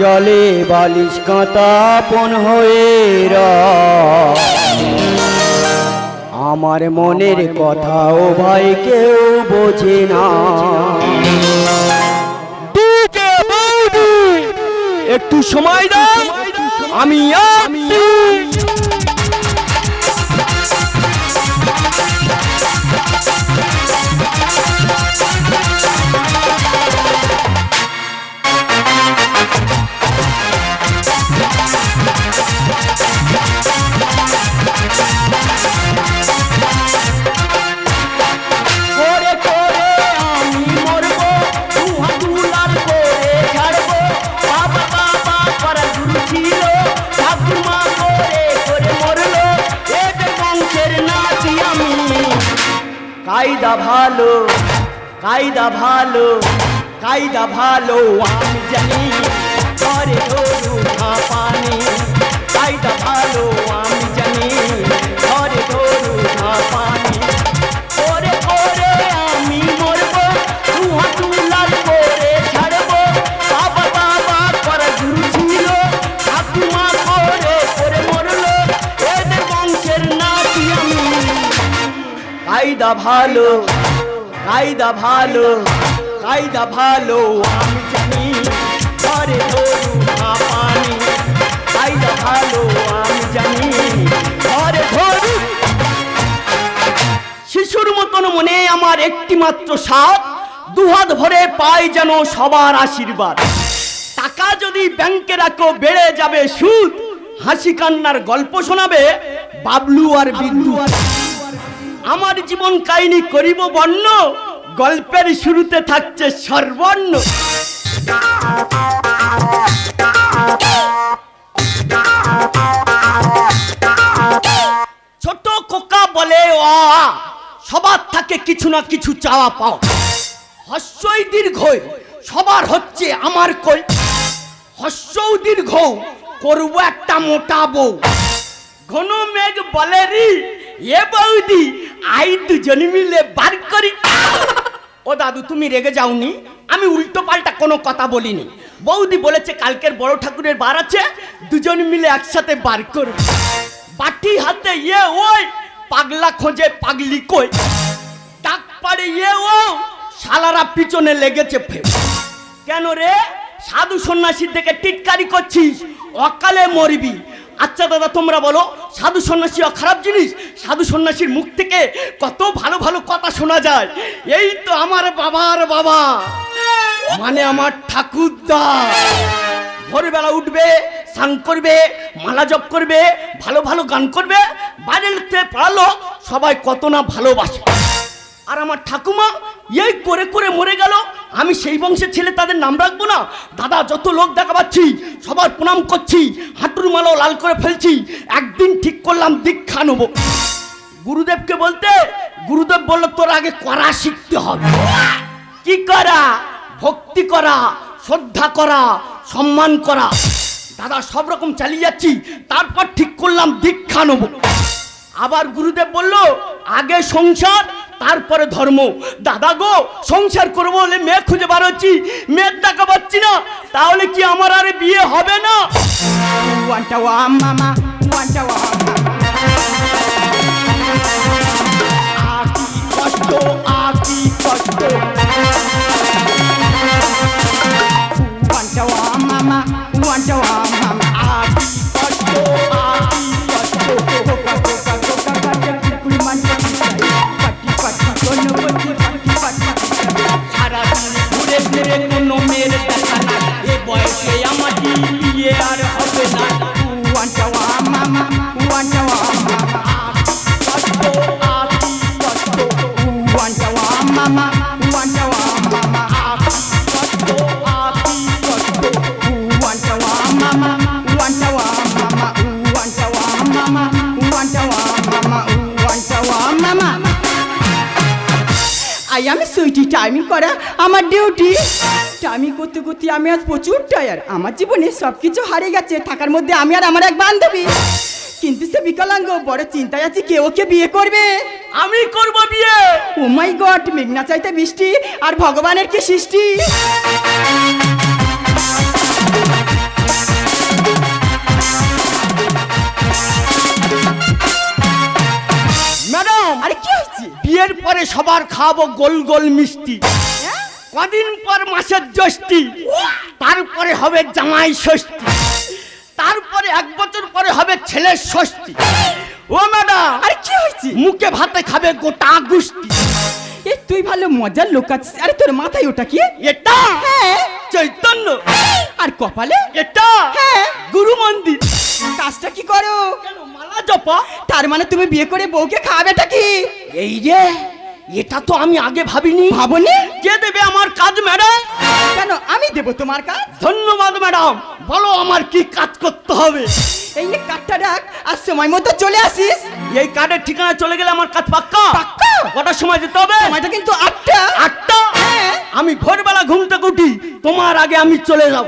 জলে বালিশ কাঁতাপন হয়ে আমার মনের কথাও ভাই কেউ বোঝে না। একটু সময় দাও, আমি কায়দা ভালো কায়দা ভালো কায়দা ভালো আমি জানি করে ধরু না পানি কায়দা ভালো। কায়দা ভালো কায়দা ভালো কায়দা ভালো, আমি জানি ঘরে ধরু না পানি। কায়দা ভালো, আমি জানি ঘরে ধরু শিশুর মতন মনে আমার একটি মাত্র সাপ দুহাত ভরে পাই যেন সবার আশীর্বাদ। টাকা যদি ব্যাংকে রাখো, বেড়ে যাবে সুদ। হাসি কান্নার গল্প শোনাবে বাবলু আর বিদ্যুৎ আমার জীবন কাহিনী করিব বর্ণ, গল্পের শুরুতে থাকছে সর্বর্ণ ছোট কোকা বলে, অ। সবার থাকে কিছু না কিছু চাওয়া পাও হস্যই দীর্ঘ, সবার হচ্ছে আমার কই। হস্যও দীর্ঘ, করব একটা মোটা বউ। ঘন মেঘ বলে রি, এ বৌদি আই দুজন মিলে বার করি। ও দাদু, তুমি রেগে যাওনি। আমি উল্টো পাল্টা কোনো কথা বলিনি। বৌদি বলেছে কালকের বড় ঠাকুরের বার আছে, দুজন মিলে একসাথে বার করব বাটি হাতে ইয়ে ওই, পাগলা খোঁজে পাগলি কই। ডাক পাড়ে ইয়ে ও, শালারা পিছনে লেগেছে ফের কেন রে? সাধু সন্ন্যাসীর দিকে টিটকারি করছিস, অকালে মরবি। আচ্ছা দাদা, তোমরা বলো, সাধু সন্ন্যাসী খারাপ জিনিস? সাধু সন্ন্যাসীর মুখ থেকে কত ভালো ভালো কথা শোনা যায়। এই তো আমার বাবার বাবা। মানে আমার ঠাকুরদা ভোরবেলা উঠবে, স্নান করবে, মালা জপ করবে, ভালো ভালো গান করবে বাইরের থেকে পড়ালো, সবাই কত না ভালোবাসে। আর আমার ঠাকুমা এই করে করে মরে গেল। আমি সেই বংশের ছেলে, তাদের নাম রাখব না। দাদা, যত লোক দেখা পাচ্ছি, সবার প্রণাম করছি, হাঁটুর মালাও লাল করে ফেলছি। একদিন ঠিক করলাম, দীক্ষা নেব। গুরুদেবকে বলতে, গুরুদেব বলল, তোর আগে করা শিখতে হবে। কি করা? ভক্তি করা, শ্রদ্ধা করা, সম্মান করা। দাদা, সব রকম চালিয়ে যাচ্ছি। তারপর ঠিক করলাম, দীক্ষা নেব। আবার গুরুদেব বলল, আগে সংসার তারপরে ধর্ম। দাদা গো, সংসার করব বলে মেয়ে খুঁজে বার হচ্ছি। মেয়ের দেখা পাচ্ছি না। তাহলে কি আমার আরে বিয়ে হবে না? কষ্ট আকি মামা আই আমি সুইটি টাইমিং করা আমার ডিউটি টাইমিং করতে করতে আমি আজ প্রচুর টায়ার আমার জীবনে সব কিছু হারিয়ে গেছে। থাকার মধ্যে আমি আর আমার এক বান্ধবী। কিন্তু সে বিকলাঙ্গ বড় চিন্তায় আছে কে ওকে বিয়ে করবে? আমি করব বিয়ে। ও মাই গড মেঘনা চাইতে বৃষ্টি আর ভগবানের কি সৃষ্টি? বিয়ের পরে সবার খাওয়াবো গোল গোল মিষ্টি? কদিন পর মাসের ষষ্ঠী তারপরে হবে জামাই ষষ্ঠী তারপরে এক বছর পরে হবে ছেলের ষষ্ঠী। ও ম্যাডাম আরে কি হয়েছে? মুখে ভাতে খাবে গোটা গুষ্টি এ তুই ভালো মজার লোক আছিস। আরে তোর মাথায় ওটা কি? এটা হ্যাঁ। চৈতন্য। আর কপালে? এটা হ্যাঁ। গুরু মন্দির। কাজটা কি করো? জপা। তার মানে তুমি বিয়ে করে বউকে খাওয়াবেটা কি? এই রে এটা তো আমি আগে ভাবিনি। ভাবনি? কে দেবে আমার কাজ ম্যাডাম? কেন আমি দেব তোমার কাজ? ধন্যবাদ ম্যাডাম। বলো আমার কি কাজ করতে হবে? এই নে কাঠটা রাখ আর সময় মতো চলে আসিস। এই কার্ডের ঠিকানা চলে গেলে আমার কাজ পাক্কা? পাক্কা? কটার সময় যেতে হবে? সময়টা কিন্তু আটটা। আটটা? হ্যাঁ। আমি ভোরবেলা ঘুম থেকে উঠি তোমার আগে আমি চলে যাব।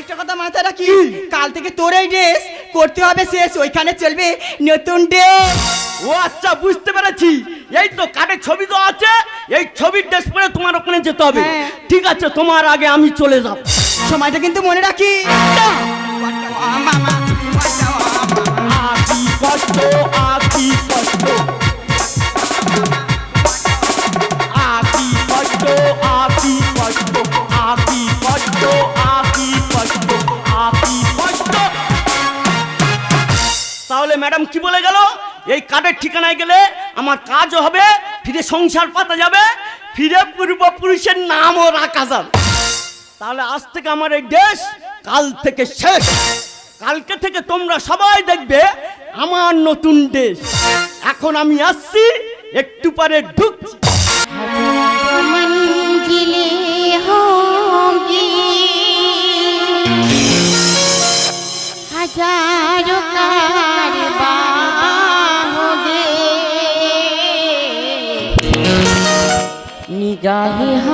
একটা কথা মাথায় রাখি কাল থেকে তোর এই ড্রেস করতে হবে শেষ ওইখানে চলবে নতুন ড্রেস ও আচ্ছা বুঝতে পেরেছি। এই তো কার্ডের ছবি তো আছে এই ছবির ড্রেস পরে তোমার ওখানে যেতে হবে। হ্যাঁ। ঠিক আছে তোমার আগে আমি চলে যাব। সময়টা কিন্তু মনে রাখি কষ্ট তাহলে কি বলে গেল? এই কার্ডের ঠিকানায় গেলে আমার কাজও হবে, ফিরে সংসার পাতা যাবে, ফিরে পূর্বপুরুষের নামও রাখা যাবে। তাহলে আজ থেকে আমার এই দেশ কাল থেকে শেষ। কালকে থেকে তোমরা সবাই দেখবে আমার নতুন দেশ। এখন আমি আসছি, একটু পরে ঢুকছি। ilahi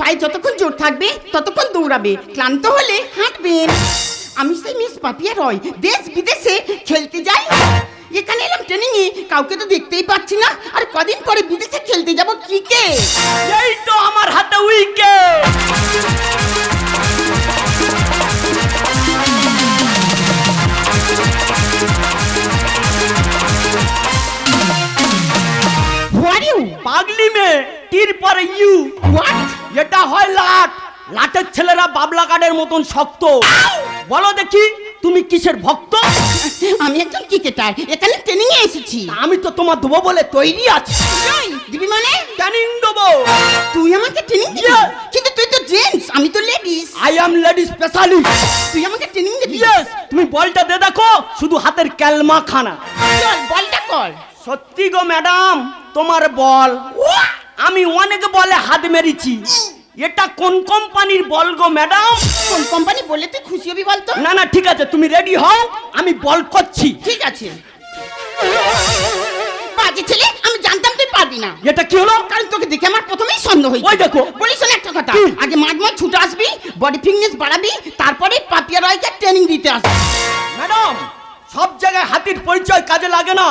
পায়ে যতক্ষণ জোর থাকবে, ততক্ষণ দৌড়াবে। ক্লান্ত হলে হাঁটবেন আমি সেই মিস পাপিয়া রয়, দেশ বিদেশে খেলতে যাই। এখানে এলাম ট্রেনিং এ, কাউকে তো দেখতেই পাচ্ছি না। আর কদিন পরে বিদেশে খেলতে যাব ক্রিকেট এই তো আমার হাতে উইকেট! পাগলি মে তীর পরে ইউ। হোয়াট এটা হয় লাট। লাটের ছেলেরা বাবলা কাঠের মতন শক্ত। বলো দেখি তুমি কিসের ভক্ত? আমি একজন ক্রিকেটার এখানে ট্রেনিং এ এসেছি। আমি তো তোমার দেবো বলে তৈরি আছি। দিবি মানে? ট্যানিং দেবো। তুই আমাকে ট্রেনিং দিবি? কিন্তু তুই তো জেন্টস আমি তো ladies I am lady specialist তুই আমাকে ট্রেনিং দিবি? ইয়েস তুমি বলটা দে দেখো শুধু হাতের ক্যালমা খানা চল বলটা কর। সত্যি গো ম্যাডাম তোমার বল। আমি অনেক বলে হাত মেরেছি। এটা কোন কোম্পানির বল গো ম্যাডাম? কোন কোম্পানি বলে তুই খুশি হবি বলতো? না না ঠিক আছে তুমি রেডি হও আমি বল করছি। ঠিক আছে। বাজে ছেলে আমি জানতাম তুই পারবি না। এটা কি হলো? কারণ তোকে দেখে আমার প্রথমেই সন্দেহ হয়েছে। ওই দেখো। বলিস না একটা কথা। আগে মাঝ মাঝ ছুটে আসবি বডি ফিটনেস বাড়াবি তারপরে পাপিয়া রয়কে ট্রেনিং দিতে আসবি। ম্যাডাম সব জায়গায় হাতির পরিচয় কাজে লাগে না।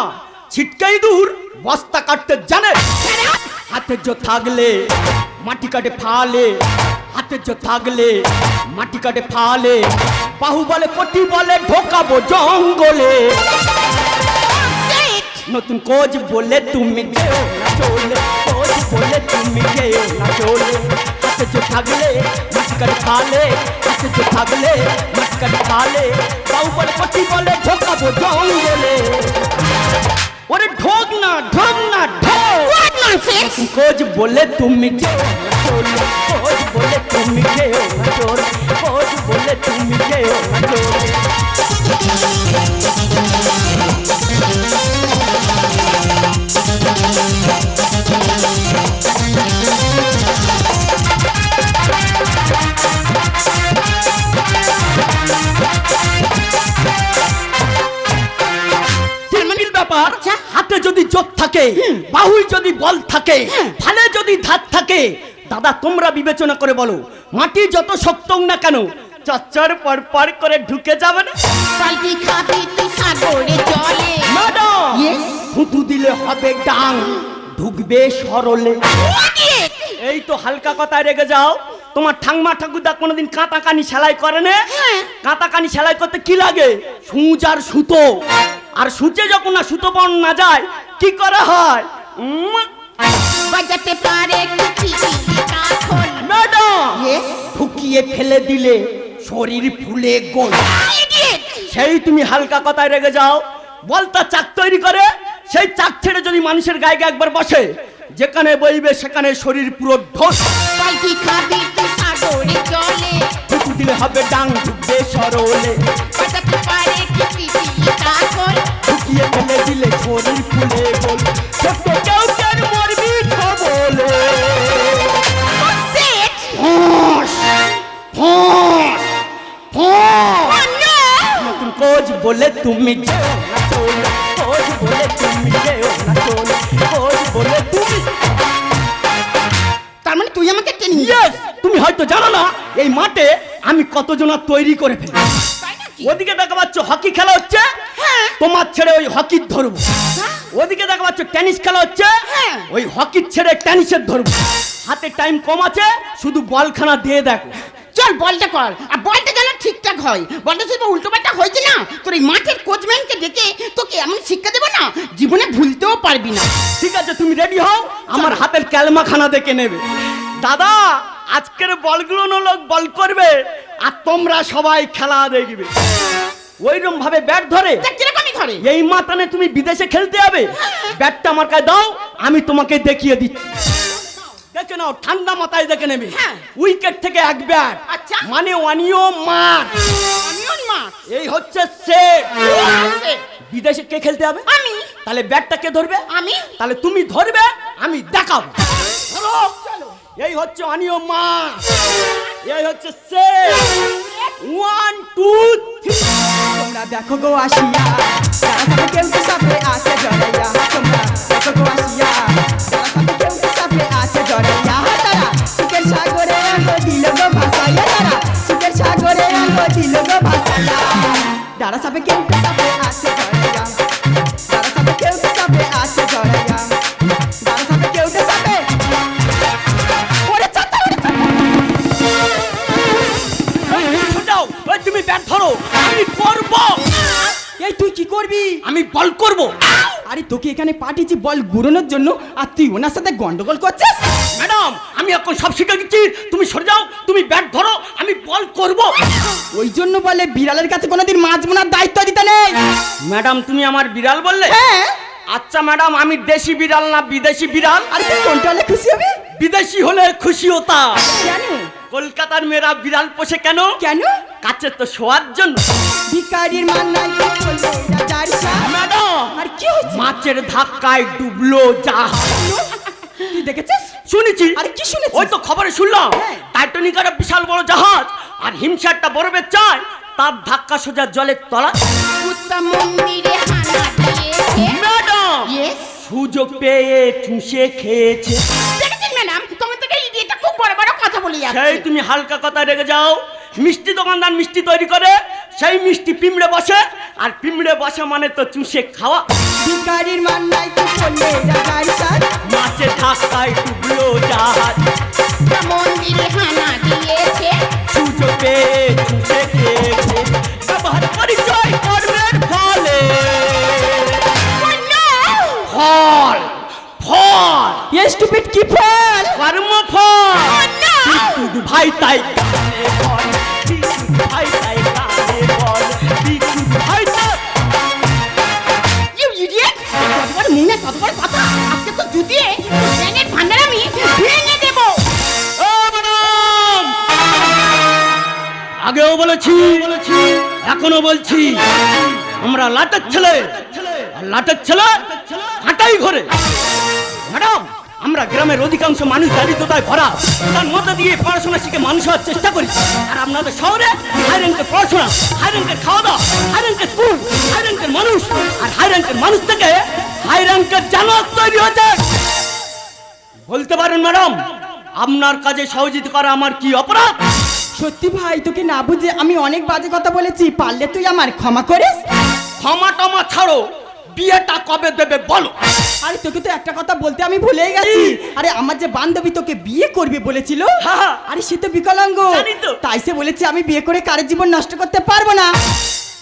ছিটকাই দূর, বস্তা কাটতে জানে। হাতের জো থাকলে, মাটি কাটে ফালে। হাতের জো থাকলে, মাটি কাটে ফালে। বাহু বলে পটি বলে ঢোকাবো জঙ্গলে। নতুন কোচ বলে তুমি যেও না চলে, কোচ বলে তুমি যেও না চলে। হাতে যে থাকলে, মাটি কাটে ফালে। হাতে যে থাকলে, মাটি কাটে ফালে। বাহু বলে পটি বলে ঢোকাবো জঙ্গলে। ওরে ঢোক না ঢোক না ঢোক কোচ বলে তুমি চলে বলে তুমি যেও না চলে বলে তুমি ব্যাপার হাতে যদি জোর থাকে বাহুই যদি বল থাকে ফালে যদি ধাত থাকে দাদা তোমরা বিবেচনা করে বলো মাটি যত শক্ত না কেন চচ্চর পর পর করে ঢুকে যাবে না? ফুটু দিলে হবে ডাং ঢুকবে সরলে। এই তো হালকা কথায় রেগে যাও। তোমার ঠাংমা ঠাকুরদা কোনোদিন কাঁটা কানি সেলাই করে না। কাঁটা কানি সেলাই করতে কি লাগে? সূচ আর সুতো। আর সূচে যখন না সুতো বন না যায় কি করা হয়? উম, বাজাতে পারে ম্যাডাম? ঢুকিয়ে ফেলে দিলে শরীর ফুলে গোল। সেই তুমি হালকা কথায় রেগে যাও। বলতা চাক তৈরি করে। সেই চাক ছেড়ে যদি মানুষের গায়ে একবার বসে যেখানে বইবে সেখানে শরীর পুরো ঢোস। ফুটু দিলে হবে ডাং ঢুকবে সরলে। ঢুকিয়ে ফেলে দিলে শরীর ফুলে ছোট্ট কেউ মরবি নতুন কোচ বলে তুমি যেও বলে তুমি যেও না চলে কোচ বলে তুমি তার মানে তুই আমাকে ইয়েস তুমি হয়তো জানো না এই মাঠে আমি কতজনা তৈরি করে ফেলি। ওদিকে দেখা পাচ্ছ হকি খেলা হচ্ছে হ্যাঁ। তোমার ছেড়ে ওই হকির ধরবো। ওদিকে দেখা পাচ্ছ টেনিস খেলা হচ্ছে হ্যাঁ। ওই হকির ছেড়ে টেনিসের ধরবো। হাতে টাইম কম আছে শুধু বলখানা দিয়ে দেখো। চল বলটা কর। আর বলটা যেন ঠিকঠাক হয়। বলটা যদি উল্টো পাল্টা হয়েছে না। তোর এই মাঠের কোচম্যানকে ডেকে তোকে এমন শিক্ষা দেবো না জীবনে ভুলতেও পারবি না। ঠিক আছে তুমি রেডি হও? আমার হাতের ক্যালমাখানা দেখে নেবে। দাদা আজকের বলগুলো লোক বল করবে আর তোমরা সবাই খেলা দেখবে। ওইরকম ভাবে ব্যাট ধরে ধরে। এই মাতানে তুমি বিদেশে খেলতে যাবে। ব্যাটটা আমার কাছে দাও আমি তোমাকে দেখিয়ে দিচ্ছি। দেখে নাও ঠান্ডা মাথায় দেখে নেবে। হ্যাঁ। উইকেট থেকে এক ব্যাট। আচ্ছা। মানে অনিয়ম মাঠ। অনিয়ন মাছ এই হচ্ছে সেট বিদেশে কে খেলতে হবে আমি। তাহলে ব্যাটটা কে ধরবে? আমি। তাহলে তুমি ধরবে আমি দেখাবো। ধরো। চলো। এই হচ্ছে অনিয়ম মাছ এই হচ্ছে সেট ওয়ান টু থ্রি তোমরা দেখো গো আসিয়া। সাথে কেউ তো সাপে আছে জড়াইয়া তোমরা দেখো গো আসিয়া। সাপে আছে গো ভাসাইয়া তারা সুখের সাগরে আঙ্গো দিল কেউ সাপে আছে সাথে কেউ তো সাপে আছে কেউ সাপে চাতা ছোটাও ওই তুমি ব্যাট ধরো। আমি করব এই তুই কি করবি? আমি বল করব। আরে তোকে এখানে পাঠিয়েছি বল গুড়োনোর জন্য আর তুই ওনার সাথে গন্ডগোল করছিস? ম্যাডাম আমি এখন সব শিখে গেছি তুমি সরে যাও তুমি ব্যাট ধরো আমি বল করব। ওই জন্য বলে বিড়ালের কাছে কোনোদিন মাছ বোনার দায়িত্ব দিতে নেই। ম্যাডাম তুমি আমার বিড়াল বললে? হ্যাঁ। আচ্ছা ম্যাডাম আমি দেশি বিড়াল না বিদেশি বিড়াল? আরে তুই কোনটা হলে খুশি হবে? বিদেশি হলে খুশি হতাম কেন কলকাতার মেয়েরা বিড়াল পোষে কেন? কেন? কাছে তো শোয়ার জন্য। ভিকারির মান নাই রাজার ম্যাডাম! আর কি হয়েছে? মাছের ধাক্কায় ডুবলো জাহাজ তুই দেখেছিস? শুনেছি। আরে কি শুনেছিস? ওই তো খবরে শুনলাম। হ্যাঁ। টাইটানিকার বিশাল বড় জাহাজ আর হিমসারটা বরফে চায় তার ধাক্কা সোজা জলের তলা। মন্দিরে ম্যাডাম! সুযোগ পেয়ে চুষে খেয়েছে। দেখেছেন ম্যাডাম তোমার বড় বড় কথা বলি সেই তুমি হালকা কথা রেগে যাও। মিষ্টি দোকানদার মিষ্টি তৈরি করে সেই মিষ্টি পিমড়ে বসে আর পিমড়ে বসা মানে তো চুষে খাওয়া। ভিকারির মান নাই তো চলে রাজার সাজ মাছে ধাক্কায় ডুবলো জাহাজ। মন্দিরে হানা দিয়েছে। সুযোগে স্টুপিড কি ফল কর্ম ফল বিদ্যুৎ ভাই তাই ভাই তাই ভাই তাই। ইউ ইডিয়েট কথা? আজকে তো জুতিয়ে ব্যাঙের ভান্ডার আমি ভেঙে দেব। ও ম্যাডাম! আগেও বলেছি এখনও বলছি আমরা লাটের ছেলে লাটের ছেলে হাঁটাই ঘরে। ম্যাডাম আমরা গ্রামের অধিকাংশ মানুষ দারিদ্রতায় ভরা। তার মধ্যে দিয়ে পড়াশোনা শিখে মানুষ হওয়ার চেষ্টা করি। আর আপনাদের শহরে হাই র্যাঙ্কের পড়াশোনা হাই র্যাঙ্কের খাওয়া দাওয়া হাই র্যাঙ্কের স্কুল হাই র্যাঙ্কের মানুষ আর হাই র্যাঙ্কের মানুষ থেকে হাই র্যাঙ্কের জানোয়ার তৈরি হয়েছে। বলতে পারেন ম্যাডাম আপনার কাজে সহযোগিতা করা আমার কি অপরাধ? সত্যি ভাই তোকে না বুঝে আমি অনেক বাজে কথা বলেছি পারলে তুই আমার ক্ষমা করিস? ক্ষমা টমা ছাড়ো। বিয়েটা কবে দেবে বলো? আরে তোকে তো একটা কথা বলতে আমি ভুলেই গেছি। আরে আমার যে বান্ধবী তোকে বিয়ে করবে বলেছিল। আরে সে তো বিকলাঙ্গ। তাই সে বলেছে আমি বিয়ে করে কারোর জীবন নষ্ট করতে পারব না।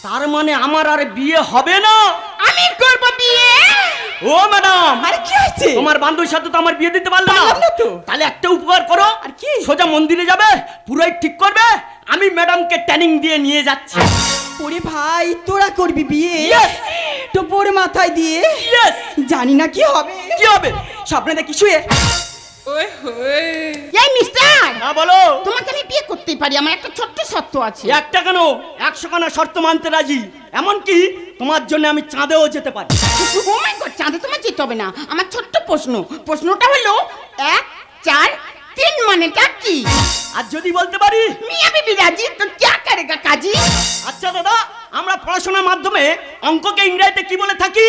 তার মানে আমার আর বিয়ে হবে না? আমি করব বিয়ে। ও ম্যাডাম। আরে কি হয়েছে? তোমার বান্ধবীর সাথে তো আমার বিয়ে দিতে পারল না। পারলাম না তো। তাহলে একটা উপকার করো। আর কি? সোজা মন্দিরে যাবে পুরোই ঠিক করবে। আমি ম্যাডামকে ট্যানিং দিয়ে নিয়ে যাচ্ছি। ওরে ভাই তোরা করবি বিয়ে! টোপর মাথায় দিয়ে? জানি না কি হবে। কি হবে? স্বপ্নে দেখি শুয়ে। এই মিস্টার! না বলো। তোমাকে আমি বিয়ে করতেই পারি আমার একটা ছোট্ট সত্য আছে। একটা কেন? একশো খানা শর্ত মানতে রাজি। এমনকি তোমার জন্য আমি চাঁদেও যেতে পারি। ও মাই গড চাঁদে তোমার যেতে হবে না। আমার ছোট্ট প্রশ্ন। প্রশ্নটা হলো এক চার তিন মানেটা কি? আর যদি বলতে পারি? মিয়া বিবি রাজি তো ক্যা করেগা কাজী? আচ্ছা দাদা আমরা পড়াশোনার মাধ্যমে অঙ্ককে ইংরেজিতে কি বলে থাকি?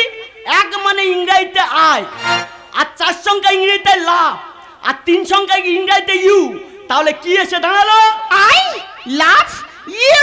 এক মানে ইংরেজিতে আয় আর চার সংখ্যা ইংরেজিতে লা আর তিন সংখ্যা ইংরেজিতে ইউ। তাহলে কি এসে দাঁড়াল? I love you.